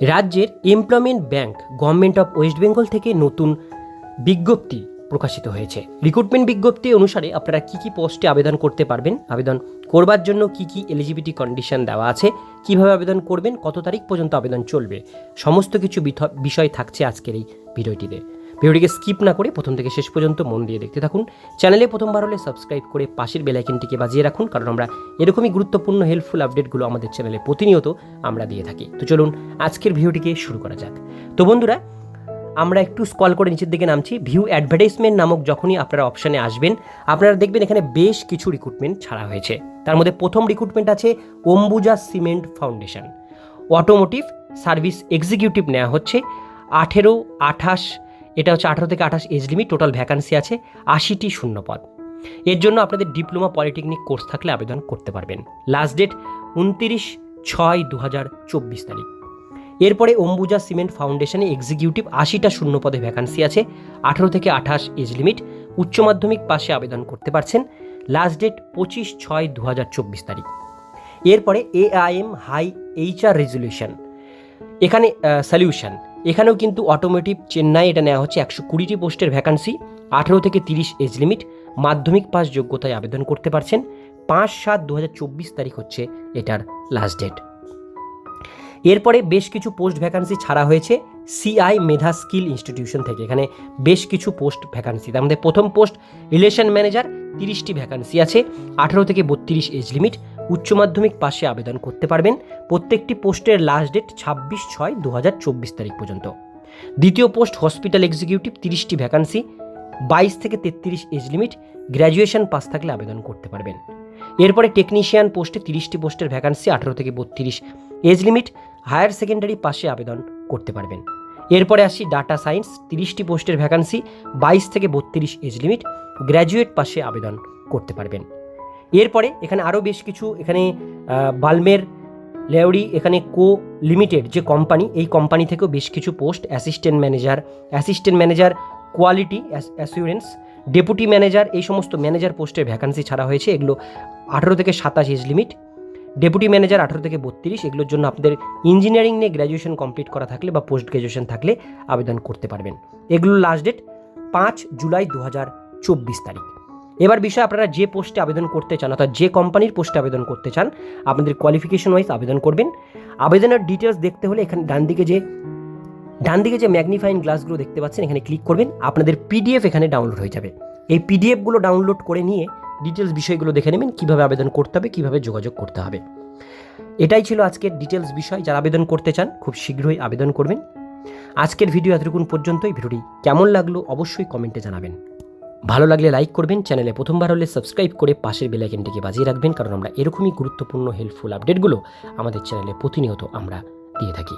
রাজ্যের employment bank, government of West Bengal থেকে নতুন বিজ্ঞপ্তি প্রকাশিত হয়েছে। রিক্রুটমেন্ট বিজ্ঞপ্তি অনুসারে আপনারা কি কি পোস্টে আবেদন করতে পারবেন, আবেদন করবার জন্য কি কি এলিজিবিলিটি কন্ডিশন দেওয়া আছে, কীভাবে আবেদন করবেন, কত তারিখ পর্যন্ত আবেদন চলবে, সমস্ত কিছু বিষয় থাকছে আজকের এই ভিডিওটিতে। ভিডিওটিকে স্কিপ না করে প্রথম থেকে শেষ পর্যন্ত মন দিয়ে দেখতে থাকুন। চ্যানেলে প্রথমবার হলে সাবস্ক্রাইব করে পাশের বেলাইকনটিকে বাজিয়ে রাখুন, কারণ আমরা এরকমই গুরুত্বপূর্ণ হেল্পফুল আপডেটগুলো আমাদের চ্যানেলে প্রতিনিয়ত আমরা দিয়ে থাকি। তো চলুন আজকের ভিডিওটিকে শুরু করা যাক। তো বন্ধুরা, আমরা একটু স্কল করে নিচের দিকে নামছি। ভিউ অ্যাডভার্টাইজমেন্ট নামক যখনই আপনারা অপশানে আসবেন, আপনারা দেখবেন এখানে বেশ কিছু রিক্রুটমেন্ট ছাড়া হয়েছে। তার মধ্যে প্রথম রিক্রুটমেন্ট আছে Ambuja cement foundation automotive service executive নেওয়া হচ্ছে। আঠেরো, আঠাশ এটা হচ্ছে আঠারো থেকে আঠাশ এজ লিমিট টোটাল ভ্যাকান্সি আছে আশিটি শূন্যপদ। এর জন্য আপনাদের ডিপ্লোমা পলিটেকনিক কোর্স থাকলে আবেদন করতে পারবেন। লাস্ট ডেট উনতিরিশ ছয় দু হাজার চব্বিশ তারিখ। এরপরে অম্বুজা সিমেন্ট ফাউন্ডেশনে এক্সিকিউটিভ আশিটা শূন্য পদে ভ্যাকান্সি আছে, আঠারো থেকে আঠাশ এজ লিমিট উচ্চ মাধ্যমিক পাশে আবেদন করতে পারছেন। লাস্ট ডেট পঁচিশ ছয় দু হাজার চব্বিশ তারিখ। এরপরে এআইএম হাই এইচআর রেজলিউশন এখানে সলিউশন এখানেও কিন্তু অটোমেটিভ চেন্নাই এটা নেওয়া হচ্ছে একশো কুড়িটি পোস্টের ভ্যাকান্সি আঠেরো থেকে তিরিশ এজ লিমিট মাধ্যমিক পাস যোগ্যতায় আবেদন করতে পারছেন। পাঁচ সাত দু তারিখ হচ্ছে এটার লাস্ট ডেট এরপরে বেশ কিছু পোস্ট ভ্যাকান্সি ছাড়া হয়েছে সিআই মেধা স্কিল ইনস্টিটিউশন থেকে। এখানে বেশ কিছু পোস্ট ভ্যাকান্সি তার মধ্যে প্রথম পোস্ট রিলেশন ম্যানেজার তিরিশটি ভ্যাকান্সি আছে, আঠারো থেকে বত্রিশ এজ লিমিট উচ্চ মাধ্যমিক পাশে আবেদন করতে পারবেন প্রত্যেকটি পোস্টের লাস্ট ডেট ছাব্বিশ ছয় দু তারিখ পর্যন্ত। দ্বিতীয় পোস্ট হসপিটাল এক্সিকিউটিভ তিরিশটি ভ্যাকান্সি বাইশ থেকে তেত্রিশ এজ লিমিট গ্র্যাজুয়েশন পাস থাকলে আবেদন করতে পারবেন। এরপরে টেকনিশিয়ান পোস্টে তিরিশটি পোস্টের ভ্যাকান্সি আঠারো থেকে বত্রিশ এজ লিমিট হায়ার সেকেন্ডারি পাশে আবেদন করতে পারবেন। এরপরে আসি ডাটা সায়েন্স তিরিশটি পোস্টের ভ্যাকান্সি বাইশ থেকে বত্রিশ এজ লিমিট গ্র্যাজুয়েট পাশে আবেদন করতে পারবেন। এরপরে এখানে আরও বেশ কিছু, এখানে বালমের লেউরি এখানে কো লিমিটেড যে কোম্পানি, এই কোম্পানি থেকেও বেশ কিছু post, assistant manager assistant manager, quality assurance, deputy manager, এই সমস্ত ম্যানেজার পোস্টের ভ্যাকান্সি ছাড়া হয়েছে, এগুলো আঠেরো থেকে সাতাশ এজ লিমিট। ডেপুটি ম্যানেজার আঠেরো থেকে বত্রিশ, এগুলোর জন্য আপনাদের ইঞ্জিনিয়ারিং নিয়ে গ্র্যাজুয়েশন কমপ্লিট করা থাকলে বা পোস্ট গ্র্যাজুয়েশন থাকলে আবেদন করতে পারবেন। এগুলোর লাস্ট ডেট পাঁচ জুলাই দু হাজার চব্বিশ তারিখ। এবার বিষয় আপনারা যে পোস্টে আবেদন করতে চান, অর্থাৎ যে কোম্পানির পোস্টে আবেদন করতে চান, আপনাদের কোয়ালিফিকেশন ওয়াইজ আবেদন করবেন। আবেদনের ডিটেলস দেখতে হলে এখানে ডান দিকে যে, ডান দিকে যে ম্যাগনিফাইং গ্লাসগুলো দেখতে পাচ্ছেন, এখানে ক্লিক করবেন, আপনাদের পিডিএফ এখানে ডাউনলোড হয়ে যাবে। এই পিডিএফগুলো ডাউনলোড করে নিয়ে ডিটেলস বিষয়গুলো দেখে নেবেন, কীভাবে আবেদন করতে হবে, কীভাবে যোগাযোগ করতে হবে। এটাই ছিল আজকের ডিটেলস বিষয়। যারা আবেদন করতে চান, খুব শীঘ্রই আবেদন করবেন। আজকের ভিডিও এতটুকুন পর্যন্তই। ভিডিওটি কেমন লাগল, অবশ্যই কমেন্টে জানাবেন। ভালো লাগলে লাইক করবেন চ্যানেলে প্রথমবার হলে সাবস্ক্রাইব করে পাশের বেলাইকেনটিকে বাজিয়ে রাখবেন, কারণ আমরা এরকমই গুরুত্বপূর্ণ হেল্পফুল আপডেটগুলো আমাদের চ্যানেলে প্রতিনিয়ত আমরা দিয়ে থাকি।